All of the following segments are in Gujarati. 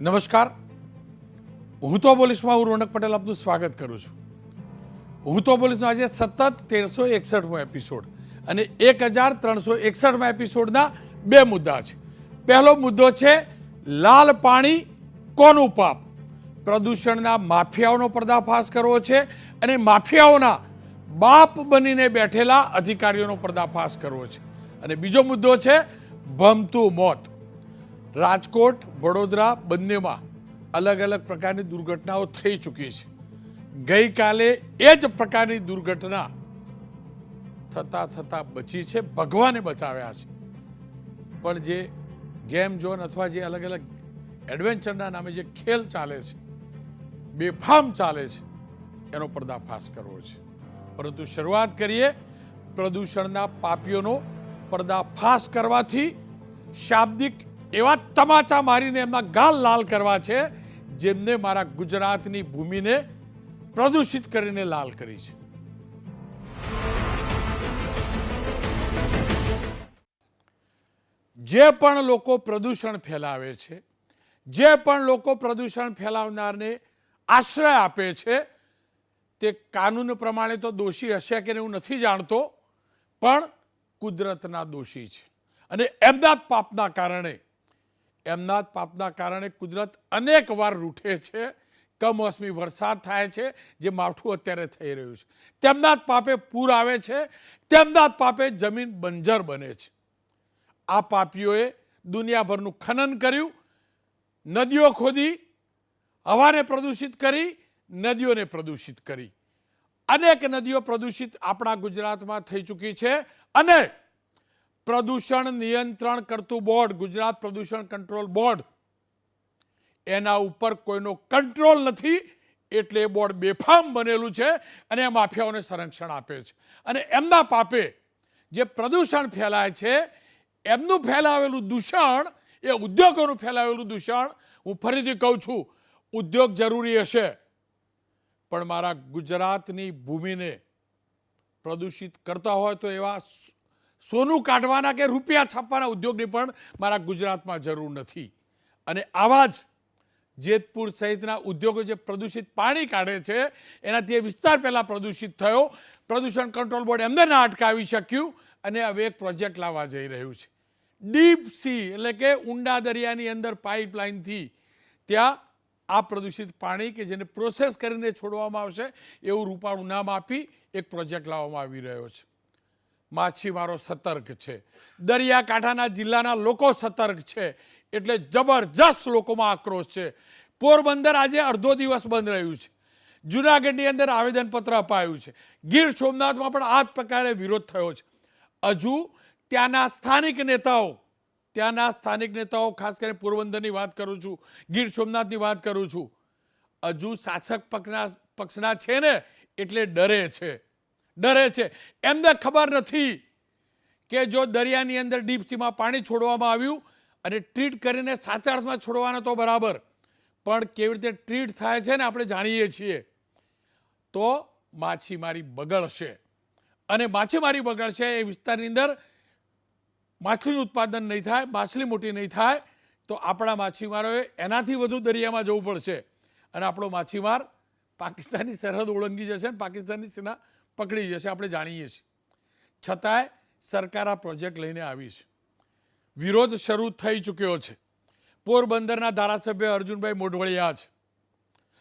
નમસ્કાર. હું તો બોલીશમાં હું રોનક પટેલ આપનું સ્વાગત કરું છું. હું તો બોલીશનો આજે સતત તેરસો એકસઠમો એપિસોડ અને એક હજાર ત્રણસો એકસઠમાં એપિસોડના બે મુદ્દા છે. પહેલો મુદ્દો છે, લાલ પાણી કોનું પાપ? પ્રદૂષણના માફિયાઓનો પર્દાફાશ કરવો છે અને માફિયાઓના બાપ બનીને બેઠેલા અધિકારીઓનો પર્દાફાશ કરવો છે. અને બીજો મુદ્દો છે, ભમતું મોત. રાજકોટ, વડોદરા બંનેમાં અલગ અલગ પ્રકારની દુર્ઘટનાઓ થઈ ચૂકી છે. ગઈકાલે એ જ પ્રકારની દુર્ઘટના થતા થતા બચી છે, ભગવાને બચાવ્યા છે. પણ જે ગેમ ઝોન અથવા જે અલગ અલગ એડવેન્ચરના નામે જે ખેલ ચાલે છે, બેફામ ચાલે છે, એનો પર્દાફાશ કરવો છે. પરંતુ શરૂઆત કરીએ પ્રદૂષણના પાપીઓનો પર્દાફાશ કરવાથી શાબ્દિક એવા તમાચા મારીને એમના ગાલ લાલ કરવા છે, જેમને મારા ગુજરાતની ભૂમિને પ્રદૂષિત કરીને લાલ કરી છે. જે પણ લોકો પ્રદૂષણ ફેલાવે છે, જે પણ લોકો પ્રદૂષણ ફેલાવનારને આશ્રય આપે છે, તે કાનૂન પ્રમાણે તો દોષી હશે કે હું નથી જાણતો, પણ કુદરતના દોષી છે. અને એમના પાપના કારણે એમના પાપના કારણે કુદરત અનેક વાર રૂઠે છે, કમોસમી વરસાદ થાય છે, જે માવઠું અત્યારે થઈ રહ્યું છે. તેમના જ પાપે પૂર આવે છે, તેમના જ પાપે જમીન બંજર બને છે. આ પાપીઓએ દુનિયાભરનું ખનન કર્યું, નદીઓ ખોદી, હવાને પ્રદૂષિત કરી, નદીઓને પ્રદૂષિત કરી. અનેક નદીઓ પ્રદૂષિત આપણા ગુજરાતમાં થઈ ચૂકી છે અને પ્રદૂષણ નિયંત્રણ કરતું બોર્ડ, ગુજરાત પ્રદૂષણ કંટ્રોલ બોર્ડ, એના ઉપર કોઈનો કંટ્રોલ નથી એટલે એ બોર્ડ બેફામ બનેલું છે અને એ માફિયાઓને સંરક્ષણ આપે છે. અને એમના પાપે જે પ્રદૂષણ ફેલાય છે, એમનું ફેલાવેલું દૂષણ, એ ઉદ્યોગોનું ફેલાવેલું દૂષણ, હું ફરીથી કહું છું, ઉદ્યોગ જરૂરી હશે, પણ મારા ગુજરાતની ભૂમિને પ્રદૂષિત કરતા હોય તો એવા સોનું કાઢવાના કે રૂપિયા છાપવાના ઉદ્યોગની પણ મારા ગુજરાતમાં જરૂર નથી. અને આવા જ જેતપુર સહિતના ઉદ્યોગો જે પ્રદૂષિત પાણી કાઢે છે, એનાથી એ વિસ્તાર પહેલાં પ્રદૂષિત થયો. પ્રદૂષણ કંટ્રોલ બોર્ડ એમને ના અટકાવી શક્યું અને હવે એક પ્રોજેક્ટ લાવવા જઈ રહ્યું છે. ડીપ સી એટલે કે ઊંડા દરિયાની અંદર પાઇપલાઇનથી ત્યાં આ પ્રદૂષિત પાણી કે જેને પ્રોસેસ કરીને છોડવામાં આવશે એવું રૂપાળું નામ આપી એક પ્રોજેક્ટ લાવવામાં આવી રહ્યો છે. માછીમારો સતર્ક છે. દરિયાકાંઠાના જિલ્લાના લોકો સતર્ક છે. એટલે જબરજસ્ત લોકોમાં આક્રોશ છે. પોરબંદર આજે અડધો દિવસ બંધ રહ્યું છે. જુનાગઢની અંદર આવેદનપત્ર અપાયું છે. ગીર સોમનાથમાં પણ આ જ પ્રકારે વિરોધ થયો છે. હજુ ત્યાંના સ્થાનિક નેતાઓ, ત્યાંના સ્થાનિક નેતાઓ, ખાસ કરીને પોરબંદરની વાત કરું છું, ગીર સોમનાથની વાત કરું છું, હજુ શાસક પક્ષના પક્ષના છે ને, એટલે ડરે છે. ડરે છે. એમને ખબર નથી કે જો દરિયાની અંદર ડીપ સીમાં પાણી છોડવામાં આવ્યું અને ટ્રીટ કરીને સાચા અર્થમાં છોડવાના તો બરાબર. પણ કેવી રીતે ટ્રીટ થાય છે ને આપણે જાણીએ છીએ. તો માછીમારી બગડશે. અને માછીમારી બગડશે એ વિસ્તારની અંદર માછલીનું ઉત્પાદન નહીં થાય, માછલી મોટી નહીં થાય, તો આપણા માછીમારોએ એનાથી વધુ દરિયામાં જવું પડશે. અને આપણો માછીમાર પાકિસ્તાનની સરહદ ઓળંગી જશે અને પાકિસ્તાનની સેના પકડી જશે, આપણે જાણીએ છીએ. છતાંય સરકાર આ પ્રોજેક્ટ લઈને આવી છે. વિરોધ શરૂ થઈ ચૂક્યો છે. પોરબંદરના ધારાસભ્ય અર્જુનભાઈ મોઢવળિયા છે.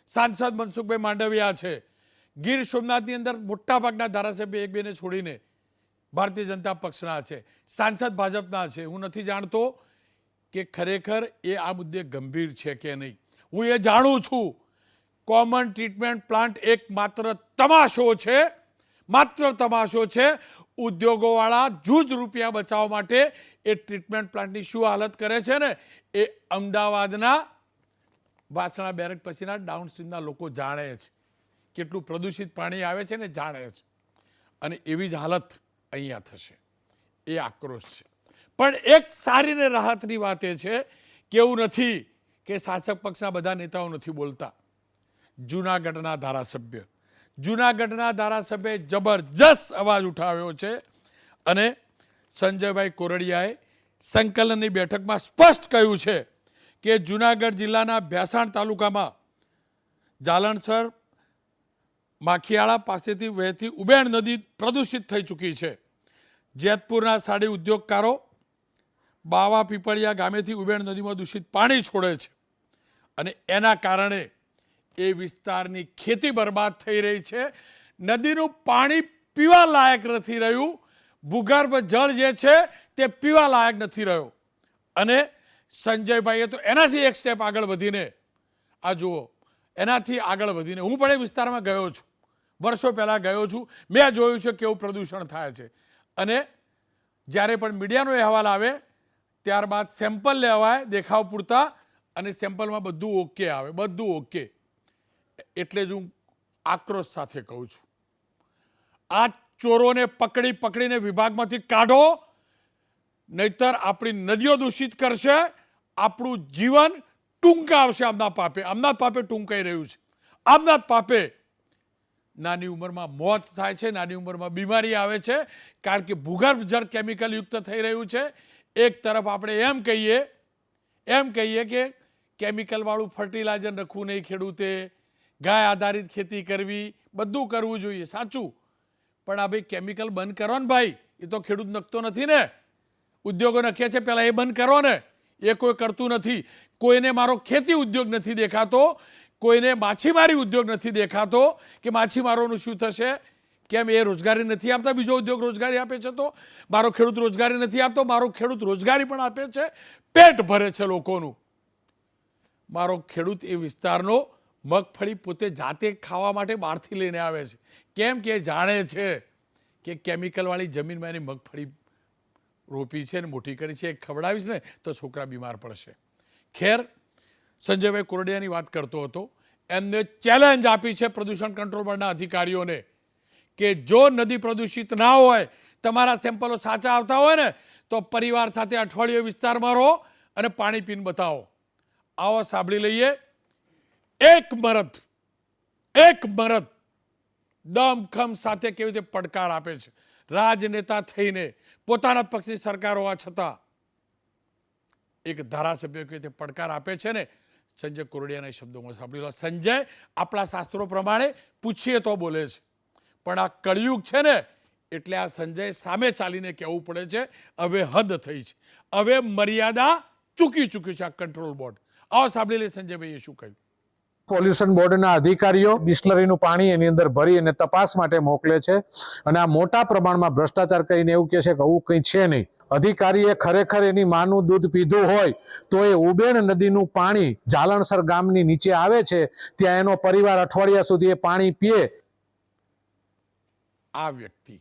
સાંસદ મનસુખભાઈ માંડવિયા છે. ગીર સોમનાથની અંદર મોટાભાગના ધારાસભ્ય એક બેને છોડીને ભારતીય જનતા પક્ષના છે. સાંસદ ભાજપના છે. હું નથી જાણતો કે ખરેખર એ આ મુદ્દે ગંભીર છે કે નહીં. હું એ જાણું છું. કોમન ટ્રીટમેન્ટ પ્લાન્ટ એક માત્ર તમાશો છે. માત્ર તમાશો છે. ઉદ્યોગોવાળા જૂજ રૂપિયા બચાવવા માટે એ ટ્રીટમેન્ટ પ્લાન્ટની શું હાલત કરે છે ને એ અમદાવાદના વાસણા બેરક પછીના ડાઉનસ્ટ્રીમના લોકો જાણે છે. કેટલું પ્રદૂષિત પાણી આવે છે ને જાણે છે. અને એવી જ હાલત અહીંયા થશે. એ આક્રોશ છે. પણ એક સારી ને રાહતની વાત એ છે કે એવું નથી કે શાસક પક્ષના બધા નેતાઓ નથી બોલતા. જૂનાગઢના ધારાસભ્ય જૂનાગઢના ધારાસભ્યે જબરજસ્ત અવાજ ઉઠાવ્યો છે અને સંજયભાઈ કોરડિયાએ સંકલનની બેઠકમાં સ્પષ્ટ કહ્યું છે કે જુનાગઢ જિલ્લાના ભેસાણ તાલુકામાં જાલણસર માખિયાળા પાસેથી વહેતી ઉબેણ નદી પ્રદૂષિત થઈ ચૂકી છે. જેતપુરના સાડી ઉદ્યોગકારો બાવા પીપળિયા ગામેથી ઉબેણ નદીમાં દૂષિત પાણી છોડે છે અને એના કારણે એ વિસ્તારની ખેતી બરબાદ થઈ રહી છે. નદીનું પાણી પીવા લાયક નથી રહ્યું. ભૂગર્ભ જળ જે છે તે પીવા લાયક નથી રહ્યો. અને સંજયભાઈએ તો એનાથી એક સ્ટેપ આગળ વધીને, આ જુઓ, એનાથી આગળ વધીને, હું પણ એ વિસ્તારમાં ગયો છું. વર્ષો પહેલાં ગયો છું. મેં જોયું છે કેવું પ્રદૂષણ થાય છે. અને જ્યારે પણ મીડિયાનો અહેવાલ આવે, ત્યારબાદ સેમ્પલ લેવાય, દેખાવ પૂરતા, અને સેમ્પલમાં બધું ઓકે આવે, બધું ઓકે એટલે જ હું આક્રોશ સાથે કહું છું. આ ચોરોને પકડી પકડીને વિભાગમાંથી કાઢો, નહીતર આપણી નદીઓ દૂષિત કરશે, આપણું જીવન ટૂંકા આવશે આમના પાપે. આમના પાપે ટૂંકાઈ રહ્યું છે. આમના પાપે નાની ઉંમરમાં મોત થાય છે, નાની ઉંમરમાં બીમારી આવે છે, કારણ કે ભૂગર્ભ જળ કેમિકલ યુક્ત થઈ રહ્યું છે. એક તરફ આપણે એમ કહીએ એમ કહીએ કે કેમિકલવાળું ફર્ટિલાઇઝર નખવું નહીં ખેડૂતે. ગાય આધારિત ખેતી કરવી, બધું કરવું જોઈએ, સાચું. પણ આ ભાઈ કેમિકલ બંધ કરો ને ભાઈ, એ તો ખેડૂત નખતો નથી ને. ઉદ્યોગો નખે છે પહેલાં એ બંધ કરો ને. એ કોઈ કરતું નથી. કોઈને મારો ખેતી ઉદ્યોગ નથી દેખાતો, કોઈને માછીમારી ઉદ્યોગ નથી દેખાતો, કે માછીમારોનું શું થશે? કેમ એ રોજગારી નથી આપતા? બીજો ઉદ્યોગ રોજગારી આપે છે તો? મારો ખેડૂત રોજગારી નથી આપતો, મારો ખેડૂત રોજગારી પણ આપે છે. પેટ ભરે છે લોકોનું. મારો ખેડૂત એ વિસ્તારનો મગફળી પોતે જાતે ખાવા માટે બહારથી લઈને આવે છે. કેમ કે જાણે છે કે કેમિકલવાળી જમીનમાં એની મગફળી રોપી છે ને મોટી કરી છે ખવડાવીશ ને તો છોકરા બીમાર પડશે. ખેર, સંજયભાઈ કોરડિયાની વાત કરતો હતો. એમને ચેલેન્જ આપી છે પ્રદૂષણ કંટ્રોલ બોર્ડના અધિકારીઓને કે જો નદી પ્રદૂષિત ના હોય, તમારા સેમ્પલો સાચા આવતા હોય ને, તો પરિવાર સાથે અઠવાડિયે વિસ્તારમાં રહો અને પાણી પીને બતાવો. આવો સાંભળી લઈએ. એક મરદ એક મરદ દમખમ સાથે કેવી રીતે પડકાર આપે છે? રાજનેતા થઈને પોતાના પક્ષની સરકાર હોવા છતાં એક ધારાસભ્ય કેવી રીતે પડકાર આપે છે ને? સંજય કોરડિયાના શબ્દોમાં સાંભળી લો, સંજય આપણા શાસ્ત્રો પ્રમાણે પૂછીએ તો બોલે છે. પણ આ કળિયુગ છે ને, એટલે આ સંજય સામે ચાલીને કહેવું પડે છે, હવે હદ થઈ છે. હવે મર્યાદા ચૂકી ચૂક્યું છે આ કંટ્રોલ બોર્ડ આવો સાંભળી લે સંજયભાઈએ શું કહ્યું? પોલ્યુશન બોર્ડના અધિકારીઓ બિસ્લરીનું પાણી એની અંદર ભરી અને તપાસ માટે મોકલે છે. અને આ મોટા પ્રમાણમાં ભ્રષ્ટાચાર કરીને એવું કહે છે કે આવું કંઈ છે નહીં. અધિકારીએ ખરેખર એની માનું દૂધ પીધું હોય તો એ ઉબેણ નદીનું પાણી જાલણસર ગામની નીચે આવે છે. ત્યાં એનો પરિવાર અઠવાડિયા સુધી એ પાણી પીએ. આ વ્યક્તિ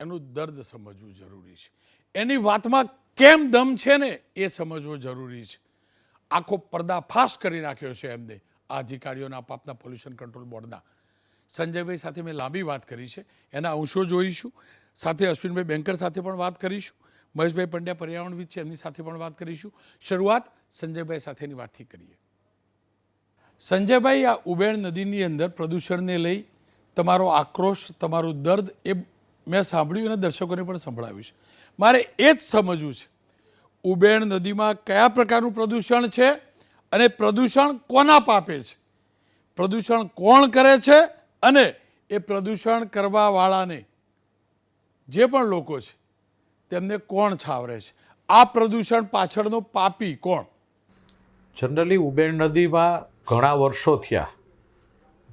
એનું દર્દ સમજવું જરૂરી છે. એની વાતમાં કેમ દમ છે ને એ સમજવું જરૂરી છે. આખો પર્દાફાશ કરી નાખ્યો છે એમને. આ અધિકારીઓના આપઆપના પોલ્યુશન કંટ્રોલ બોર્ડના સંજયભાઈ સાથે મેં લાંબી વાત કરી છે. એના અંશો જોઈશું. સાથે અશ્વિનભાઈ બેન્કર સાથે પણ વાત કરીશું. મહેશભાઈ પંડ્યા પર્યાવરણવિદ છે, એમની સાથે પણ વાત કરીશું. શરૂઆત સંજયભાઈ સાથેની વાતથી કરીએ. સંજયભાઈ, આ ઉબેણ નદીની અંદર પ્રદૂષણને લઈ તમારો આક્રોશ, તમારું દર્દ એ મેં સાંભળ્યું અને દર્શકોને પણ સંભળાવ્યું છે. મારે એ જ સમજવું છે. ઉબેણ નદીમાં કયા પ્રકારનું પ્રદૂષણ છે? અને પ્રદૂષણ કોના પાપે છે? પ્રદૂષણ કોણ કરે છે અને એ પ્રદૂષણ કરવાવાળાને જે પણ લોકો છે, તેમને કોણ છાવરે છે? આ પ્રદૂષણ પાછળનો પાપી કોણ? જનરલી ઉબેર નદીમાં ઘણા વર્ષો થયા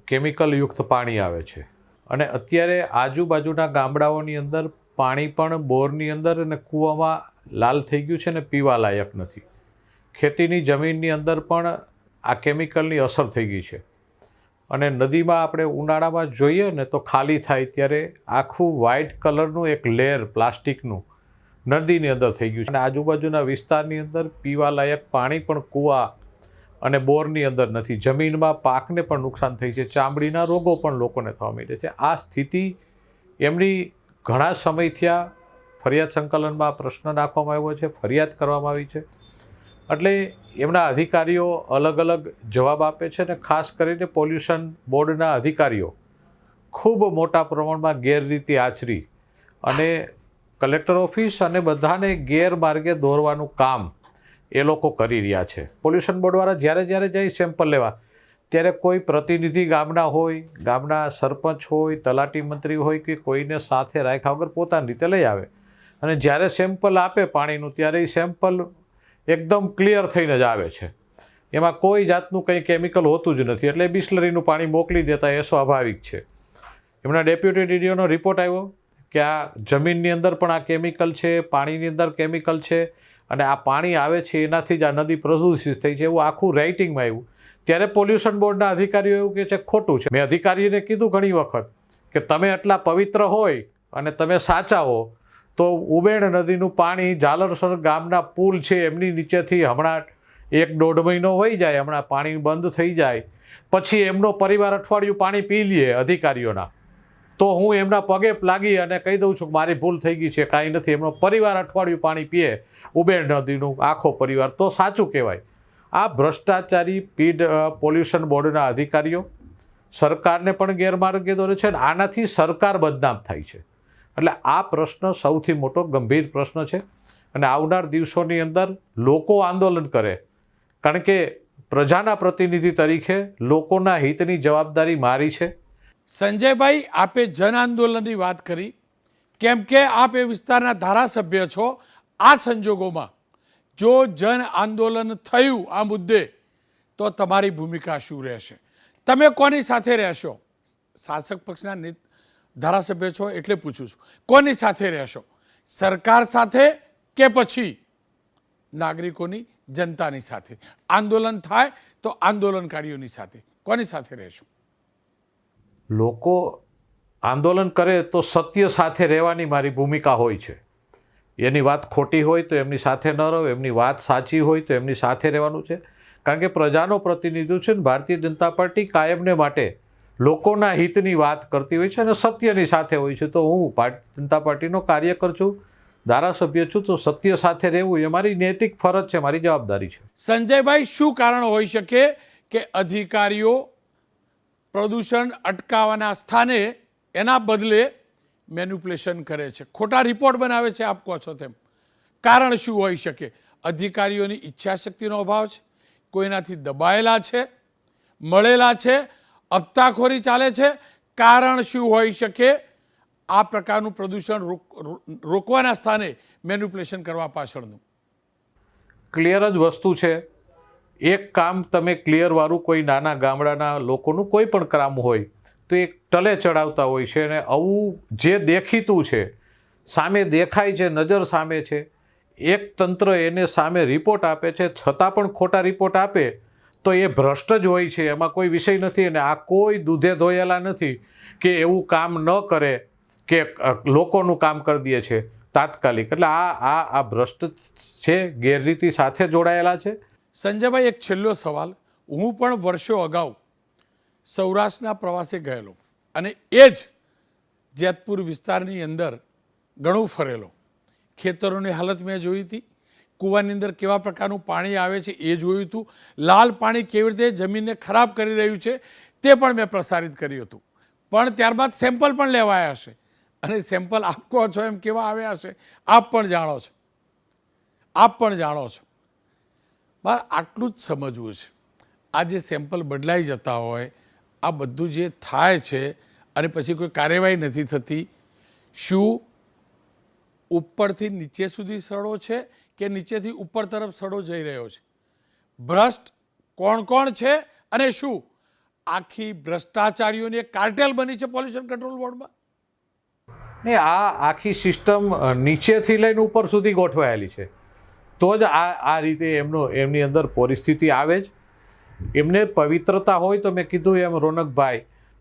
કેમિકલયુક્ત પાણી આવે છે. અને અત્યારે આજુબાજુના ગામડાઓની અંદર પાણી પણ બોરની અંદર અને કૂવામાં લાલ થઈ ગયું છે ને પીવા લાયક નથી. ખેતીની જમીનની અંદર પણ આ કેમિકલની અસર થઈ ગઈ છે. અને નદીમાં આપણે ઉનાળામાં જોઈએ ને તો ખાલી થાય ત્યારે આખું વ્હાઇટ કલરનું એક લેયર પ્લાસ્ટિકનું નદીની અંદર થઈ ગયું છે. અને આજુબાજુના વિસ્તારની અંદર પીવાલાયક પાણી પણ કૂવા અને બોરની અંદર નથી. જમીનમાં પાકને પણ નુકસાન થઈ છે. ચામડીના રોગો પણ લોકોને થવા માંડે છે. આ સ્થિતિ એમની ઘણા સમયથી આ ફરિયાદ સંકલનમાં પ્રશ્ન નાખવામાં આવ્યો છે, ફરિયાદ કરવામાં આવી છે. એટલે એમના અધિકારીઓ અલગ અલગ જવાબ આપે છે અને ખાસ કરીને પોલ્યુશન બોર્ડના અધિકારીઓ. ખૂબ મોટા પ્રમાણમાં ગેરરીતિ આચરી અને કલેક્ટર ઓફિસ અને બધાને ગેરમાર્ગે દોરવાનું કામ એ લોકો કરી રહ્યા છે. પોલ્યુશન બોર્ડવાળા જ્યારે જ્યારે જાય સેમ્પલ લેવા, ત્યારે કોઈ પ્રતિનિધિ ગામના હોય, ગામના સરપંચ હોય, તલાટી મંત્રી હોય કે કોઈને સાથે રાખ્યા વગર પોતાની રીતે લઈ આવે. અને જ્યારે સેમ્પલ આપે પાણીનું, ત્યારે એ સેમ્પલ એકદમ ક્લિયર થઈને જ આવે છે. એમાં કોઈ જાતનું કંઈ કેમિકલ હોતું જ નથી. એટલે બિસ્લરીનું પાણી મોકલી દેતા એ સ્વાભાવિક છે. એમના ડેપ્યુટી ડીડીઓનો રિપોર્ટ આવ્યો કે આ જમીનની અંદર પણ આ કેમિકલ છે, પાણીની અંદર કેમિકલ છે અને આ પાણી આવે છે, એનાથી જ આ નદી પ્રદૂષિત થઈ છે એવું આખું રાઇટિંગમાં આવ્યું. ત્યારે પોલ્યુશન બોર્ડના અધિકારીઓ એવું કહે છે, ખોટું છે. મેં અધિકારીને કીધું ઘણી વખત કે તમે આટલા પવિત્ર હોય અને તમે સાચા હો તો ઉબેણ નદીનું પાણી ઝાલરસર ગામના પુલ છે, એમની નીચેથી હમણાં એક દોઢ મહિનો વહી જાય, હમણાં પાણી બંધ થઈ જાય. પછી એમનો પરિવાર અઠવાડિયું પાણી પી લે અધિકારીઓના. તો હું એમના પગે લાગી અને કહી દઉં છું કે મારી ભૂલ થઈ ગઈ છે, કાંઈ નથી. એમનો પરિવાર અઠવાડિયું પાણી પીએ ઉબેર નદીનું આખો પરિવાર. તો સાચું કહેવાય. આ ભ્રષ્ટાચારી પીડ પોલ્યુશન બોર્ડના અધિકારીઓ સરકારને પણ ગેરમાર્ગે દોરે છે અને આનાથી સરકાર બદનામ થાય છે. એટલે આ પ્રશ્ન સૌથી મોટો ગંભીર પ્રશ્ન છે. અને આવનાર દિવસોની અંદર લોકો આંદોલન કરે. કારણ કે પ્રજાના પ્રતિનિધિ તરીકે લોકોના હિતની જવાબદારી મારી છે. સંજયભાઈ, આપે જન આંદોલનની વાત કરી. કેમ કે આપ એ વિસ્તારના ધારાસભ્ય છો, આ સંજોગોમાં. જો જન આંદોલન થયું આ મુદ્દે, તો તમારી ભૂમિકા શું રહેશે? તમે કોની સાથે રહેશો? શાસક પક્ષના ધારાસભ્ય છો એટલે પૂછું છું. કોની સાથે રહેશો? સરકાર સાથે કે પછી નાગરિકોની જનતાની સાથે? આંદોલન થાય તો આંદોલનકારીઓની સાથે. કોની સાથે રહેશો? લોકો આંદોલન કરે તો સત્ય સાથે રહેવાની મારી ભૂમિકા હોય છે. એની વાત ખોટી હોય તો એમની સાથે ન રહો, એમની વાત સાચી હોય તો એમની સાથે રહેવાનું છે. કારણ કે પ્રજાનો પ્રતિનિધિ છે ને, ભારતીય જનતા પાર્ટી કાયમને માટે લોકોના હિતની વાત કરતી હોય છે અને સત્યની સાથે હોય છે. તો હું ભારતીય જનતા પાર્ટીનો કાર્યકર છું, ધારાસભ્ય છું, તો સત્ય સાથે રહેવું એ મારી નૈતિક ફરજ છે, મારી જવાબદારી છે. સંજયભાઈ, શું કારણ હોઈ શકે કે અધિકારીઓ પ્રદૂષણ અટકાવવાના સ્થાને એના બદલે મેન્યુપ્લેશન કરે છે? ખોટા રિપોર્ટ બનાવે છે, આપ કહો છો તેમ. કારણ શું હોઈ શકે? અધિકારીઓની ઈચ્છાશક્તિનો અભાવ છે, કોઈનાથી દબાયેલા છે, મળેલા છે હપ્તાખોરી ચાલે છે. કારણ શું હોઈ શકે? આ પ્રકારનું પ્રદૂષણ રોક- રોકવાના સ્થાને મેન્યુપ્લેશન કરવા પાછળનું. ક્લિયર જ વસ્તુ છે. એક કામ તમે ક્લિયરવાળું કોઈ નાના ગામડાના લોકોનું કોઈ પણ કામ હોય, તો એ ટલે ચડાવતા હોય છે અને આવું જે દેખીતું છે, સામે દેખાય છે, નજર સામે છે, એક તંત્ર એને સામે રિપોર્ટ આપે છે, છતાં પણ ખોટા રિપોર્ટ આપે તો એ ભ્રષ્ટ જ હોય છે, એમાં કોઈ વિષય નથી અને આ કોઈ દૂધે ધોયેલા નથી કે એવું કામ ન કરે કે લોકોનું કામ કરી દે છે, તાત્કાલિક. એટલે આ આ આ ભ્રષ્ટ છે, ગેરરીતિ સાથે જોડાયેલા છે. સંજયભાઈ, એક છેલ્લો સવાલ. હું પણ વર્ષો અગાઉ સૌરાષ્ટ્રના પ્રવાસે ગયેલો અને એ જ જેતપુર વિસ્તારની અંદર ઘણું ફરેલો. ખેતરોની હાલત મેં જોઈ હતી. કૂવાની અંદર કેવા પ્રકારનું પાણી આવે છે એ જોયું હતું. લાલ પાણી કેવી રીતે જમીનને ખરાબ કરી રહ્યું છે તે પણ મેં પ્રસારિત કર્યું હતું. પણ ત્યારબાદ સેમ્પલ પણ લેવાયા હશે. અને સેમ્પલ આપ કહો છો એમ કેવા આવ્યા હશે, આપ પણ જાણો છો. આપ પણ જાણો છો. બહાર આટલું જ સમજવું છે. આ જે સેમ્પલ બદલાઈ જતા હોય, આ બધું જે થાય છે અને પછી કોઈ કાર્યવાહી નથી થતી, શું ઉપરથી નીચે સુધી સડો છે કે નીચેથી ઉપર તરફ સડો જઈ રહ્યો છે. ભ્રષ્ટ કોણ કોણ છે અને શું? આખી ભ્રષ્ટાચારીઓની એક કાર્ટેલ બની છે પોલ્યુશન કંટ્રોલ બોર્ડમાં. ને આ આખી સિસ્ટમ નીચેથી લઈને ઉપર સુધી ગોઠવાયેલી છે. તો જ આ આ રીતે એમનો, એમની અંદર પરિસ્થિતિ આવે જ. એમને પવિત્રતા હોય તો મેં કીધું એમ, રોનકભાઈ,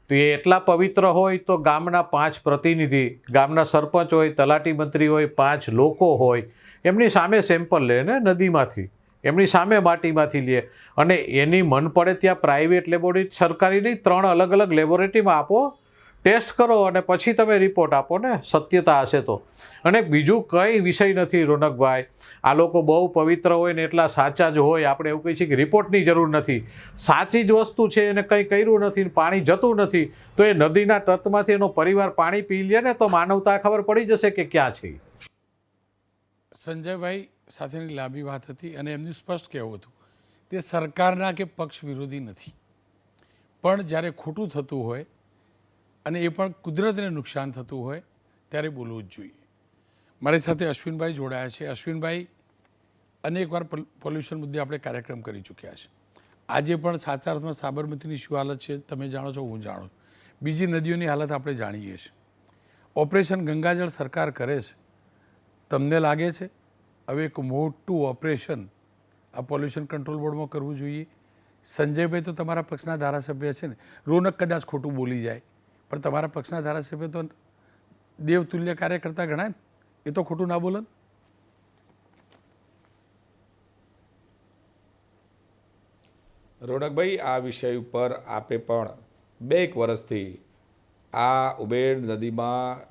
તો એ એટલા પવિત્ર હોય તો ગામના પાંચ પ્રતિનિધિ, ગામના સરપંચ હોય, તલાટી મંત્રી હોય, પાંચ લોકો હોય એમની સામે સેમ્પલ લે ને નદીમાંથી. એમની સામે માટીમાંથી લે. અને એની મન પડે ત્યાં પ્રાઇવેટ લેબોરેટરી સરકારી નહીં ત્રણ અલગ અલગ લેબોરેટરીમાં આપો ટેસ્ટ કરો અને પછી તમે રિપોર્ટ આપો ને. સત્યતા હશે તો. અને બીજું કંઈ વિષય નથી રોનકભાઈ. આ લોકો બહુ પવિત્ર હોય ને એટલા સાચા જ હોય. આપણે એવું કહીએ છીએ કે રિપોર્ટની જરૂર નથી. સાચી જ વસ્તુ છે એને કંઈ કર્યું નથી પાણી જતું નથી. તો એ નદીના તટમાંથી એનો પરિવાર પાણી પી લે ને તો માનવતા ખબર પડી જશે કે ક્યાં છે. સંજયભાઈ સાથેની લાંબી વાત હતી અને એમનું સ્પષ્ટ કહેવું હતું તે સરકારના કે પક્ષ વિરોધી નથી. પણ જ્યારે ખોટું થતું હોય અને એ પણ કુદરતને નુકસાન થતું હોય ત્યારે બોલવું જ જોઈએ. મારી સાથે અશ્વિનભાઈ જોડાયા છે. અશ્વિનભાઈ અનેકવાર પોલ્યુશન મુદ્દે આપણે કાર્યક્રમ કરી ચૂક્યા છે. આજે પણ સાચા અર્થમાં સાબરમતીની શું હાલત છે તમે જાણો છો, હું જાણું બીજી નદીઓની હાલત આપણે જાણીએ છીએ. ઓપરેશન ગંગાજળ સરકાર કરે છે. તમને લાગે છે? હવે એક મોટું ઓપરેશન આ પોલ્યુશન કંટ્રોલ બોર્ડમાં કરવું જોઈએ. સંજયભાઈ તો તમારા પક્ષના ધારાસભ્ય છે ને. રોનક કદાચ ખોટું બોલી જાય. પણ તમારા પક્ષના ધારાસભ્ય તો દેવતુલ્ય કાર્યકર્તા ગણાય ને. એ તો ખોટું ના બોલે? રોનકભાઈ, આ વિષય ઉપર આપે પણ બે એક વર્ષથી આ ઉબેર નદીમાં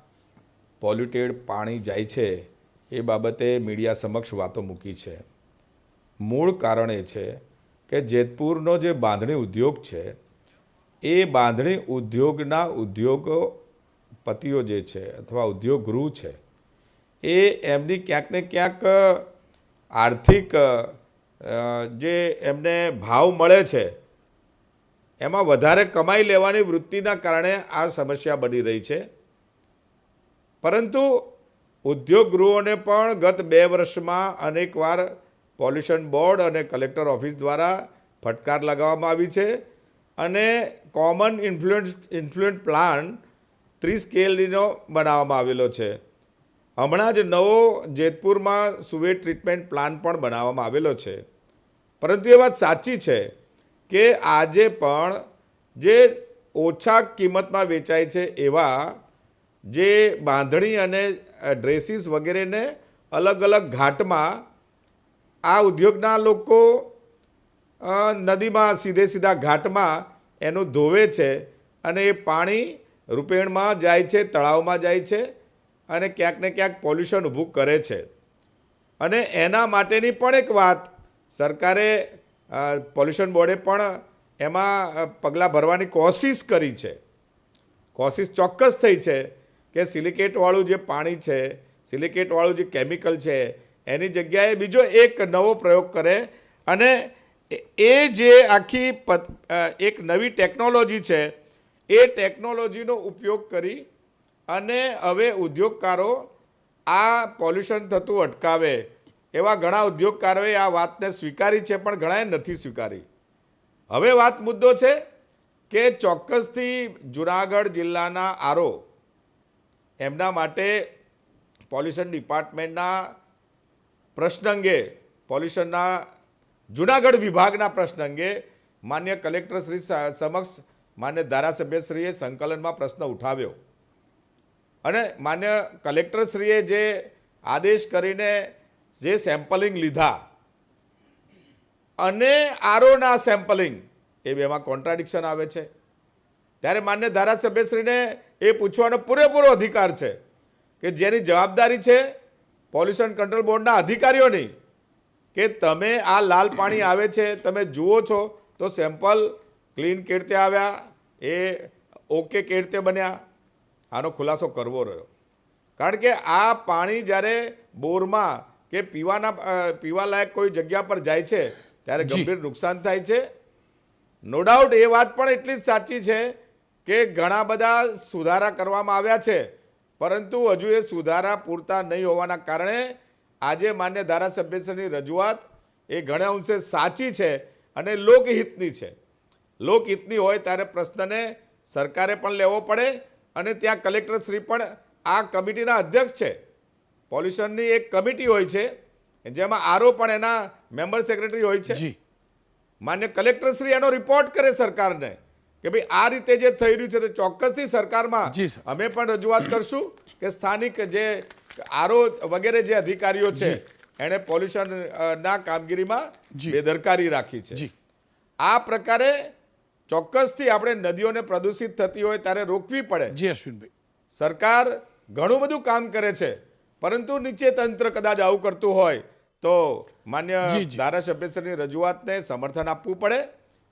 પોલ્યુટેડ પાણી જાય છે. એ બાબતે મીડિયા સમક્ષ વાતો મૂકી છે. મૂળ કારણ એ છે કે જેતપુરનો જે બાંધણી ઉદ્યોગ છે, એ બાંધણી ઉદ્યોગના ઉદ્યોગપતિઓ જે છે અથવા ઉદ્યોગ ગૃહ છે, એ એમની ક્યાંક ને ક્યાંક આર્થિક જે એમને ભાવ મળે છે, એમાં વધારે કમાઈ લેવાની વૃત્તિના કારણે આ સમસ્યા બની રહી છે. પરંતુ ઉદ્યોગ ગૃહોને પણ ગત બે વર્ષમાં અનેકવાર પોલ્યુશન બોર્ડ અને કલેક્ટર ઓફિસ દ્વારા ફટકાર લગાવવામાં આવી છે અને કોમન ઇન્ફ્લુઅન્સ ઇન્ફ્લુઅન્ટ પ્લાન ત્રીસ ત્રિસ્કેલનો બનાવવામાં આવેલો છે. હમણાં જ નવો જેતપુરમાં સુવેટ ટ્રીટમેન્ટ પ્લાન પણ બનાવવામાં આવેલો છે. પરંતુ એ વાત સાચી છે કે આજે પણ જે ઓછા કિંમતમાં વેચાય છે એવા જે બાંધણી અને ડ્રેસીસ વગેરેને અલગ અલગ ઘાટમાં આ ઉદ્યોગના લોકો નદીમાં સીધે સીધા ઘાટમાં એનું ધોવે છે અને એ પાણી રૂપેણમાં જાય છે, તળાવમાં જાય છે અને ક્યાંક ને ક્યાંક પોલ્યુશન ઊભું કરે છે. અને એના માટેની પણ એક વાત, સરકારે પોલ્યુશન બોર્ડે પણ એમાં પગલાં ભરવાની કોશિશ કરી છે. કોશિશ ચોક્કસ થઈ છે કે સિલિકેટવાળું જે પાણી છે, સિલિકેટવાળું જે કેમિકલ છે, એની જગ્યાએ બીજો એક નવો પ્રયોગ કરે અને એ- જે આખી એક નવી ટેકનોલોજી છે, એ ટેકનોલોજીનો ઉપયોગ કરી અને હવે ઉદ્યોગકારો આ પોલ્યુશન થતું અટકાવે એવા ઘણા ઉદ્યોગકારોએ આ વાતને સ્વીકારી છે, પણ ઘણાએ નથી સ્વીકારી. હવે વાત મુદ્દો છે કે ચોક્કસથી જુનાગઢ જિલ્લાના આરો એમના માટે પોલ્યુશન ડિપાર્ટમેન્ટના પ્રશ્ન અંગે, પોલ્યુશનના જુનાગઢ વિભાગના પ્રશ્ન અંગે માન્ય કલેક્ટરશ્રી સમક્ષ માન્ય ધારાસભ્યશ્રીએ સંકલનમાં પ્રશ્ન ઉઠાવ્યો. અને માન્ય કલેક્ટરશ્રીએ જે આદેશ કરીને જે સેમ્પલિંગ લીધા અને આરોના સેમ્પલિંગ, એ બેમાં કોન્ટ્રાડિક્શન આવે છે. ત્યારે માન્ય ધારાસભ્યશ્રીને એ પૂછવાનો પૂરેપૂરો અધિકાર છે કે જેની જવાબદારી છે પોલ્યુશન કંટ્રોલ બોર્ડના અધિકારીઓની કે તમે આ લાલ પાણી આવે છે તમે જુઓ છો તો સેમ્પલ ક્લીન કેવી રીતે આવ્યા એ ઓકે કેવી રીતે બન્યા. આનો ખુલાસો કરવો રહ્યો. કારણ કે આ પાણી જ્યારે બોરમાં કે પીવાના પીવાલાયક કોઈ જગ્યા પર જાય છે ત્યારે ગંભીર નુકસાન થાય છે. નો ડાઉટ એ વાત પણ એટલી જ સાચી છે કે ઘણા બધા સુધારા કરવામાં આવ્યા છે. પરંતુ હજુ એ સુધારા પૂરતા નહીં હોવાના કારણે આજે માન્ય ધારાસભ્યશ્રીની રજૂઆત એ ઘણા અંશે સાચી છે અને લોકહિતની છે. લોકહિતની હોય ત્યારે પ્રશ્નને સરકારે પણ લેવો પડે અને ત્યાં કલેક્ટરશ્રી પણ આ કમિટીના અધ્યક્ષ છે. પોલ્યુશનની એક કમિટી હોય છે જેમાં આરો પણ એના મેમ્બર સેક્રેટરી હોય છે. માન્ય કલેક્ટરશ્રી એનો રિપોર્ટ કરે સરકારને. કે ભાઈ આ રીતે જે થઈ રહ્યું છે તે ચોક્કસથી સરકારમાં અમે પણ રજૂઆત કરશું કે સ્થાનિક જે આરો વગેરે જે અધિકારીઓ છે એણે પોલ્યુશન ના કામગીરીમાં. બેદરકારી રાખી છે. આ પ્રકારે ચોક્કસથી આપણે નદીઓને પ્રદૂષિત થતી હોય ત્યારે રોકવી પડે. જી અશ્વિનભાઈ. સરકાર ઘણું બધું કામ કરે છે પરંતુ નીચે તંત્ર કદાચ આવું કરતું હોય તો માન્ય. ધારાસભ્યશ્રીની રજૂઆતને સમર્થન આપવું પડે.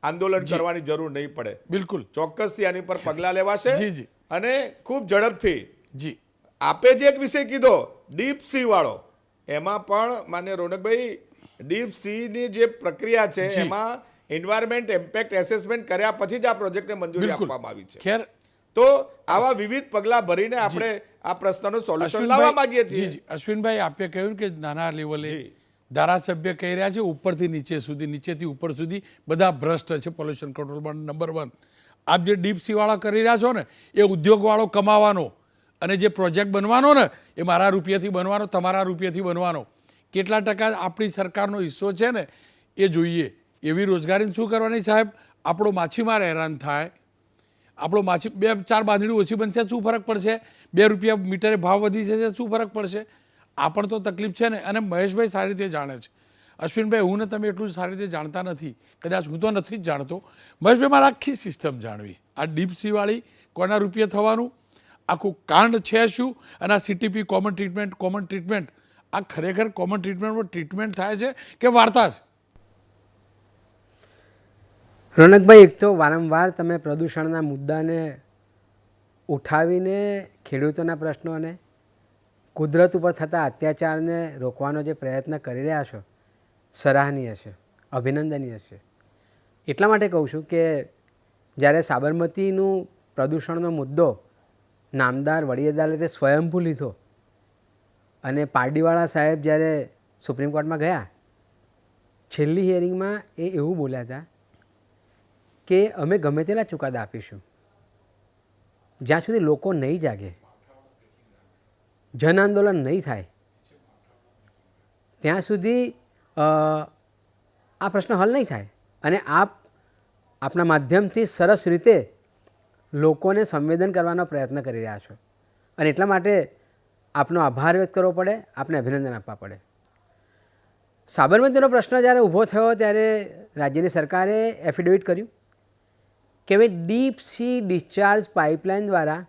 આંદોલન કરવાની જરૂર નહીં પડે. બિલકુલ. ચોક્કસથી આની પર પગલાં લેવાશે જી, જી. અને ખૂબ ઝડપથી. જી. આપે જે એક વિષય કીધો ડીપ સી વાળો એમાં પણ માન્ય રોનકભાઈ ડીપ સીની જે પ્રક્રિયા છે એમાં એન્વાયરમેન્ટ ઇમ્પેક્ટ એસેસમેન્ટ કર્યા પછી જ આ પ્રોજેક્ટને મંજૂરી આપવામાં આવી છે. ખેર તો આવા વિવિધ પગલાં ભરીને આપણે આ પ્રશ્નનું સોલ્યુશન લાવવા માંગીએ છીએ. અશ્વિનભાઈ આપે કહ્યું કે નાના લેવલે. ધારાસભ્ય કહી રહ્યા છે, ઉપરથી નીચે સુધી, નીચેથી ઉપર સુધી બધા ભ્રષ્ટ છે pollution control board number one આપ જે ડીપ સી કરી રહ્યા છો ને, એ ઉદ્યોગવાળો કમાવાનો અને જે પ્રોજેક્ટ બનવાનો ને, એ મારા રૂપિયાથી બનવાનો, તમારા રૂપિયાથી બનવાનો. કેટલા ટકા આપણી સરકારનો હિસ્સો છે ને, એ જોઈએ. એવી રોજગારીને શું કરવાની સાહેબ? આપણો માછીમાર હેરાન થાય. આપણો માછી, બે ચાર બાંધણી ઓછી બનશે, શું ફરક પડશે? બે રૂપિયા મીટરે ભાવ વધી જશે, શું ફરક પડશે? આ પણ તો તકલીફ છે ને, અને મહેશભાઈ સારી રીતે જાણે છે. અશ્વિનભાઈ, હું ને તમે એટલું સારી રીતે જાણતા નથી. કદાચ હું તો નથી જ જાણતો. મહેશભાઈ, મારે આખી સિસ્ટમ જાણવી. આ ડીપ સીવાળી કોના રૂપિયે થવાનું? આખું કાંડ છે શું? અને આ CTP common treatment common treatment આ ખરેખર કોમન ટ્રીટમેન્ટમાં ટ્રીટમેન્ટ થાય છે કે વાર્તા છે? રોનકભાઈ, એક તો વારંવાર તમે પ્રદૂષણના મુદ્દાને ઉઠાવીને ખેડૂતોના પ્રશ્નોને કુદરત ઉપર થતા અત્યાચારને રોકવાનો જે પ્રયત્ન કરી રહ્યા છો, સરાહનીય છે, અભિનંદનીય છે. એટલા માટે કહું છું કે જ્યારે સાબરમતીનું પ્રદૂષણનો મુદ્દો નામદાર વડી અદાલતે સ્વયંભૂ લીધો અને પારડીવાળા સાહેબ જ્યારે સુપ્રીમ કોર્ટમાં ગયા, છેલ્લી હિયરિંગમાં એ એવું બોલ્યા હતા કે અમે ગમે તેટલા ચુકાદા આપીશું, જ્યાં સુધી લોકો નહીં જાગે જન આંદોલન નહીં થાય. ત્યાં સુધી આ પ્રશ્ન હલ નહીં થાય. અને આપ, આપના માધ્યમથી સરસ રીતે લોકોને સંવેદન કરવાનો પ્રયત્ન કરી રહ્યા છો. અને એટલા માટે આપનો આભાર વ્યક્ત કરવો પડે, આપને અભિનંદન આપવા પડે. સાબરમતીનો પ્રશ્ન જ્યારે ઊભો થયો ત્યારે રાજ્યની સરકારે એફિડેવિટ કર્યું કે હવે ડીપ સી ડિસ્ચાર્જ પાઇપલાઇન દ્વારા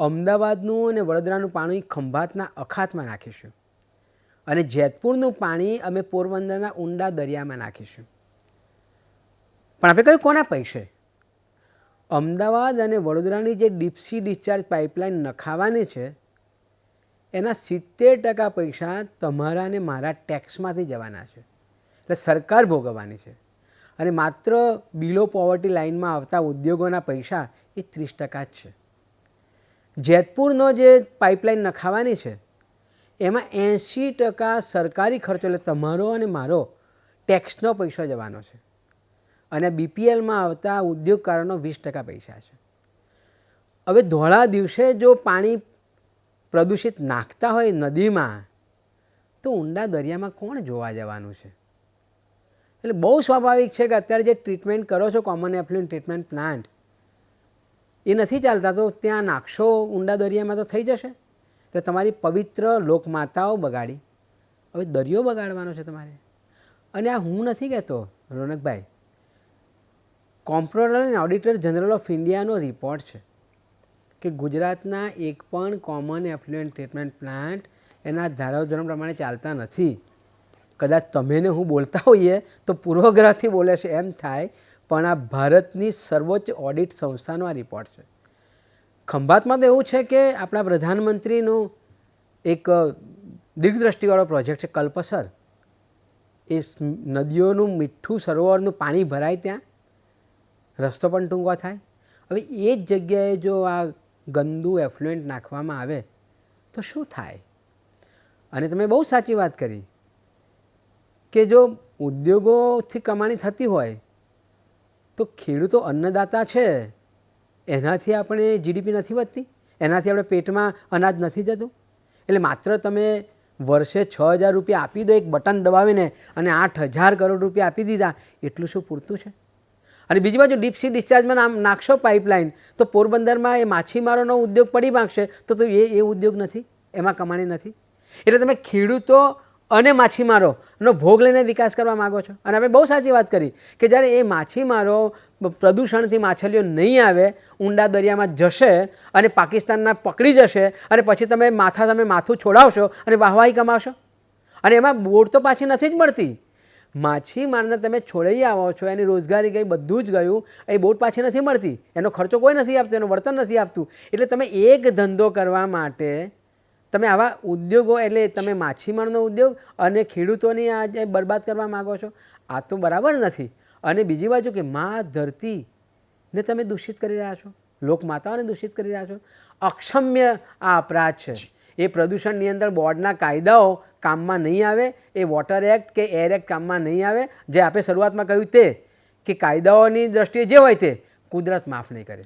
અમદાવાદનું અને વડોદરાનું પાણી ખંભાતના અખાતમાં નાખીશું. અને જેતપુરનું પાણી અમે પોરબંદરના ઊંડા દરિયામાં નાખીશું. પણ આપણે કહ્યું કોના પૈસે? અમદાવાદ અને વડોદરાની જે ડીપસી ડિસ્ચાર્જ પાઇપલાઇન નખાવાની છે, એના સિત્તેર ટકા પૈસા તમારા અને મારા ટેક્સમાંથી જવાના છે. એટલે સરકાર ભોગવવાની છે. અને માત્ર બિલો પોવર્ટી લાઇનમાં આવતા ઉદ્યોગોના પૈસા એ ત્રીસ ટકા જ છે. જેતપુરનો જે પાઇપલાઇન નખાવાની છે, એમાં એંશી ટકા સરકારી ખર્ચો, એટલે તમારો અને મારો, ટેક્સનો પૈસો જવાનો છે. અને બીપીએલમાં આવતા ઉદ્યોગકારોનો વીસ ટકા પૈસા છે. હવે ધોળા દિવસે જો પાણી પ્રદૂષિત નાખતા હોય નદીમાં, તો ઊંડા દરિયામાં કોણ જોવા જવાનું છે? એટલે બહુ સ્વાભાવિક છે કે અત્યારે જે ટ્રીટમેન્ટ કરો છો, કોમન એફ્લુન્ટ ટ્રીટમેન્ટ પ્લાન્ટ એ નથી ચાલતા તો ત્યાં નાખશો, ઊંડા દરિયામાં તો થઈ જશે. એટલે તમારી પવિત્ર લોકમાતાઓ બગાડી. હવે દરિયો બગાડવાનો છે તમારે. અને આ હું નથી કહેતો, રોનકભાઈ. કોમ્પ્રોલર અને ઓડિટર જનરલ ઓફ ઇન્ડિયાનો રિપોર્ટ છે કે ગુજરાતના એક પણ કોમન એફ્લુએન્ટ ટ્રીટમેન્ટ પ્લાન્ટ એના ધારાધોરણ પ્રમાણે ચાલતા નથી. કદાચ તમે ને હું બોલતા હોઈએ તો પૂર્વગ્રહથી બોલે છે, એમ થાય. પણ આ ભારતની સર્વોચ્ચ ઓડિટ સંસ્થાનો આ રિપોર્ટ છે. ખંભાતમાં તો એવું છે કે આપણા પ્રધાનમંત્રીનું એક દીર્ઘદ્રષ્ટિવાળો પ્રોજેક્ટ છે કલ્પસર. એ નદીઓનું મીઠું સરોવરનું પાણી ભરાય ત્યાં. રસ્તો પણ ટૂંકો થાય. હવે એ જ જગ્યાએ જો આ ગંદુ એફ્લુએન્ટ નાખવામાં આવે, તો શું થાય? અને તમે બહુ સાચી વાત કરી કે જો ઉદ્યોગોથી કમાણી થતી હોય તો ખેડૂતો અન્નદાતા છે. એનાથી આપણે જીડીપી નથી વધતી. એનાથી આપણે પેટમાં અનાજ નથી જતું. એટલે માત્ર તમે વર્ષે છ હજાર રૂપિયા આપી દો, એક બટન દબાવીને અને આઠ હજાર કરોડ રૂપિયા આપી દીધા, એટલું શું પૂરતું છે? અને બીજી બાજુ ડીપ સી ડિસ્ચાર્જમાં નામ નાખશો પાઇપલાઇન તો પોરબંદરમાં એ માછીમારોનો ઉદ્યોગ પડી માંગશે તો તો એ એ ઉદ્યોગ નથી. એમાં કમાણી નથી. એટલે તમે ખેડૂતો અને માછીમારોનો ભોગ લઈને વિકાસ કરવા માગો છો. અને અમે બહુ સાચી વાત કરી કે જ્યારે એ માછીમારો પ્રદૂષણથી માછલીઓ નહીં આવે, ઊંડા દરિયામાં જશે અને પાકિસ્તાનના પકડી જશે અને પછી તમે માથા સામે માથું છોડાવશો અને વાહવાહી કમાવશો. અને એમાં બોટ તો પાછી નથી જ મળતી. માછીમારને તમે છોડાઈ આવો છો, એની રોજગારી ગઈ બધું જ ગયું, એ બોટ પાછી નથી મળતી. એનો ખર્ચો કોઈ નથી આપતું, એનું વર્તન નથી આપતું. એટલે તમે એક ધંધો કરવા માટે તમે આવા ઉદ્યોગો એટલે તમે માછીમારનો ઉદ્યોગ અને ખેડૂતોની આ જે બરબાદ કરવા માગો છો આ તો બરાબર નથી. અને બીજી બાજુ કે મા ધરતીને તમે દૂષિત કરી રહ્યા છો લોકમાતાઓને દૂષિત કરી રહ્યા છો. અક્ષમ્ય આ અપરાધ છે. એ પ્રદૂષણ નિયંત્રણ બોર્ડના કાયદાઓ કામમાં નહીં આવે એ વોટર એક્ટ કે એર એક્ટ કામમાં નહીં આવે. જે આપણે શરૂઆતમાં કહ્યું તે કે કાયદાઓની દ્રષ્ટિએ જે હોય તે કુદરત માફ નહીં કરે.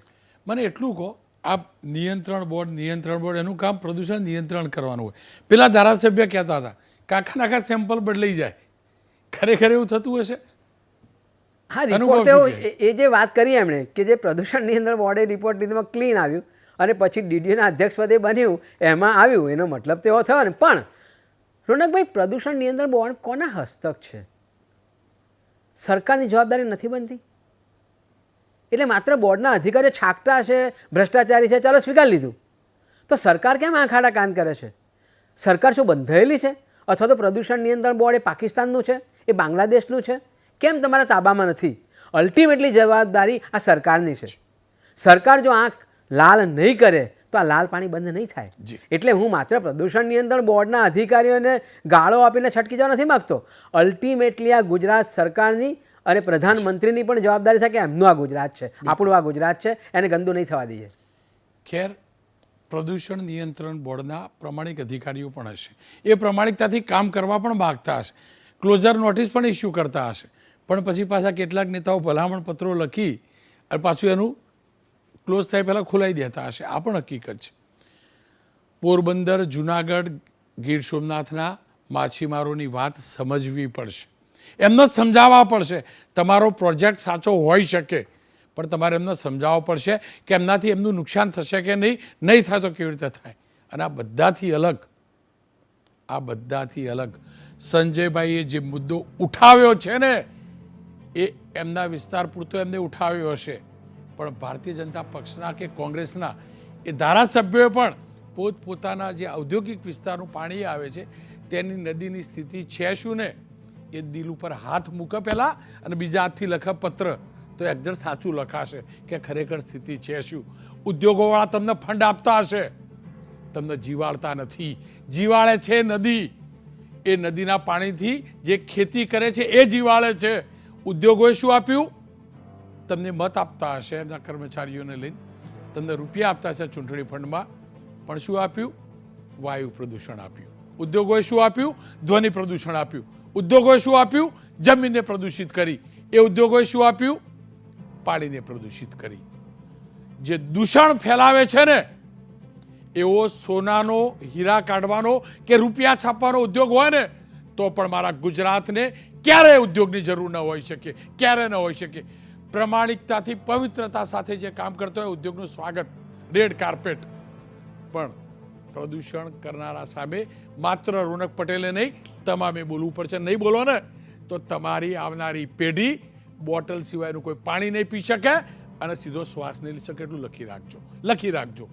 મને એટલું કહો આ નિયંત્રણ બોર્ડ નિયંત્રણ બોર્ડ એનું કામ પ્રદૂષણ નિયંત્રણ કરવાનું હોય. પેલા ધારાસભ્ય કહેતા હતા કાંખા નાખા સેમ્પલ બદલાઈ જાય. ખરેખર એવું થતું હશે? હા રિપોર્ટ? એ જે વાત કરી એમણે કે જે પ્રદૂષણ નિયંત્રણ બોર્ડે રિપોર્ટ લીધેમાં ક્લીન આવ્યું અને પછી ડીડીઓના અધ્યક્ષપદે બન્યું એમાં આવ્યું એનો મતલબ તો એવો થયો ને. પણ રોનકભાઈ પ્રદૂષણ નિયંત્રણ બોર્ડ કોના હસ્તક છે? સરકારની જવાબદારી નથી બનતી? એટલે માત્ર બોર્ડના અધિકારીઓ છાકટા છે ભ્રષ્ટાચારી છે ચાલો સ્વીકાર લીધું. તો સરકાર કેમ આંખાડા કાન કરે છે? સરકાર શું બંધાયેલી છે? અથવા તો પ્રદૂષણ નિયંત્રણ બોર્ડ એ પાકિસ્તાનનું છે? એ બાંગ્લાદેશનું છે? કેમ તમારા તાબામાં નથી? અલ્ટિમેટલી જવાબદારી આ સરકારની છે. સરકાર જો આંખ લાલ નહીં કરે તો આ લાલ પાણી બંધ નહીં થાય. એટલે હું માત્ર પ્રદૂષણ નિયંત્રણ બોર્ડના અધિકારીઓને ગાળો આપીને છટકી જવા નથી માગતો. અલ્ટિમેટલી આ ગુજરાત સરકારની અને પ્રધાનમંત્રીની પણ જવાબદારી છે કે એમનું આ ગુજરાત છે. આપણું આ ગુજરાત છે એને ગંદુ નહીં થવા દઈએ. ખેર પ્રદૂષણ નિયંત્રણ બોર્ડના પ્રમાણિક અધિકારીઓ પણ હશે. એ પ્રમાણિકતાથી કામ કરવા પણ માગતા હશે. ક્લોઝર નોટિસ પણ ઇસ્યુ કરતા હશે. પણ પછી પાછા કેટલાક નેતાઓ ભલામણ પત્રો લખી અને પાછું એનું ક્લોઝ થાય પહેલાં ખોલાવી દેતા હશે. આ પણ હકીકત છે. પોરબંદર જુનાગઢ ગીર સોમનાથના માછીમારોની વાત સમજવી પડશે. એમને સમજાવવા પડશે. તમારો પ્રોજેક્ટ સાચો હોઈ શકે, પણ તમારે એમને સમજાવવો પડશે કે એમનાથી એમનું નુકસાન થશે કે નહીં નહીં થાય તો કેવી રીતે થાય? અને આ બધાથી અલગ, આ બધાથી અલગ. સંજયભાઈએ જે મુદ્દો ઉઠાવ્યો છે ને, એ એમના વિસ્તાર પૂરતો એમને ઉઠાવ્યો હશે. પણ ભારતીય જનતા પક્ષના કે કોંગ્રેસના, એ ધારાસભ્યોએ પણ પોતપોતાના જે ઔદ્યોગિક વિસ્તારનું પાણી આવે છે, તેની નદીની સ્થિતિ છે શું ને? એ દિલ ઉપર હાથ મૂકે પહેલાં અને બીજા હાથથી લખે પત્ર. તો એક્ઝેક્ટ સાચું લખાશે કે ખરેખર સ્થિતિ છે શું? ઉદ્યોગોવાળા તમને ફંડ આપતા હશે. તમને જીવાડતા નથી. જીવાળે છે નદી. એ નદીના પાણીથી જે ખેતી કરે છે એ જીવાળે છે. ઉદ્યોગોએ શું આપ્યું? તમને મત આપતા હશે એમના કર્મચારીઓને લઈને. તમને રૂપિયા આપતા હશે ચૂંટણી ફંડમાં. પણ શું આપ્યું? વાયુ પ્રદૂષણ આપ્યું. ઉદ્યોગોએ શું આપ્યું? ધ્વનિ પ્રદૂષણ આપ્યું. ઉદ્યોગોએ શું આપ્યું? જમીનને પ્રદૂષિત કરી. એ ઉદ્યોગોએ શું આપ્યું? પાણીને પ્રદૂષિત કરી. જે દૂષણ ફેલાવે છે ને, એવો સોનાનો હીરા કાઢવાનો કે રૂપિયા છાપવાનો ઉદ્યોગ હોય ને, તો પણ મારા ગુજરાતને ક્યારે ઉદ્યોગની જરૂર ન હોઈ શકે, ક્યારે ન હોઈ શકે. પ્રમાણિકતાથી પવિત્રતા સાથે જે કામ કરતો હોય, ઉદ્યોગનું સ્વાગત. Red carpet. પણ પ્રદૂષણ કરનારા સામે માત્ર રોનક પટેલે નહીં તમામે બોલવું પડશે. નહીં બોલો ને, તો તમારી આવનારી પેઢી બોટલ સિવાયનું કોઈ પાણી નહીં પી શકે અને સીધો શ્વાસ નહીં લઈ શકે એટલું લખી રાખજો. લખી રાખજો.